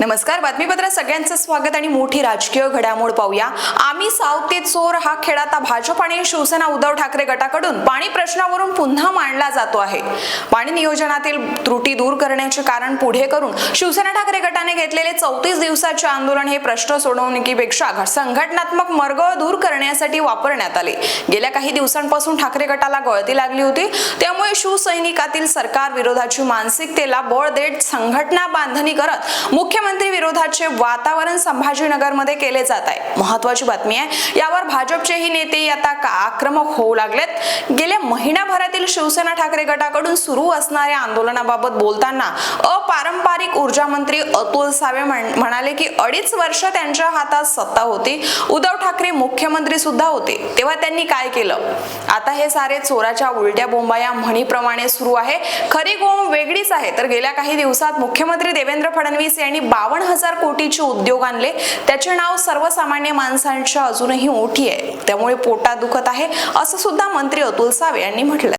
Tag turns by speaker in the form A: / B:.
A: नमस्कार बातमीपत्रात सगळ्यांचं स्वागत आणि मोठी राजकीय घडामोड पाहूया. आम्ही सावते चोर हा खेळ आता भाजप आणि शिवसेना उद्धव ठाकरे गटाकडून पाणी प्रश्नावरून पुन्हा मांडला जातो आहे. पाणी नियोजनातील त्रुटी दूर करण्याचे कारण पुढे करून शिवसेना ठाकरे गटाने घेतलेले चौतीस दिवसाचे आंदोलन हे प्रश्न सोडवणुकीपेक्षा संघटनात्मक मर्ग दूर करण्यासाठी वापरण्यात आले. गेल्या काही दिवसांपासून ठाकरे गटाला गळती लागली होती. त्यामुळे शिवसैनिकातील सरकार विरोधाची मानसिकतेला बळ देत संघटना बांधणी करत मुख्यमंत्री विरोधाचे वातावरण संभाजीनगरमध्ये केले जात आहे. महत्वाची बातमी आहे. यावर भाजपचेही नेते आता का आक्रमक होऊ लागलेत? गेल्या महिनाभरात शिवसेना ठाकरे गटाकडून सुरू असणाऱ्या आंदोलनाबाबत बोलताना अपारंपरिक ऊर्जा मंत्री अतुल सावे म्हणाले की अडीच वर्ष त्यांच्या हातात सत्ता होती. उद्धव ठाकरे मुख्यमंत्री सुद्धा होते. तेव्हा त्यांनी काय केलं? आता हे सारे चोराच्या उलट्या बोंबा या म्हणीप्रमाणे सुरू आहे. खरी गोम वेगळीच आहे. तर गेल्या काही दिवसात मुख्यमंत्री देवेंद्र फडणवीस यांनी बावन्न हजार कोटीचे उद्योग आणले. त्याचे नाव सर्वसामान्य माणसांच्या अजूनही ओठी आहे. त्यामुळे पोटात दुखत आहे असं सुद्धा मंत्री अतुल सावे यांनी म्हटलं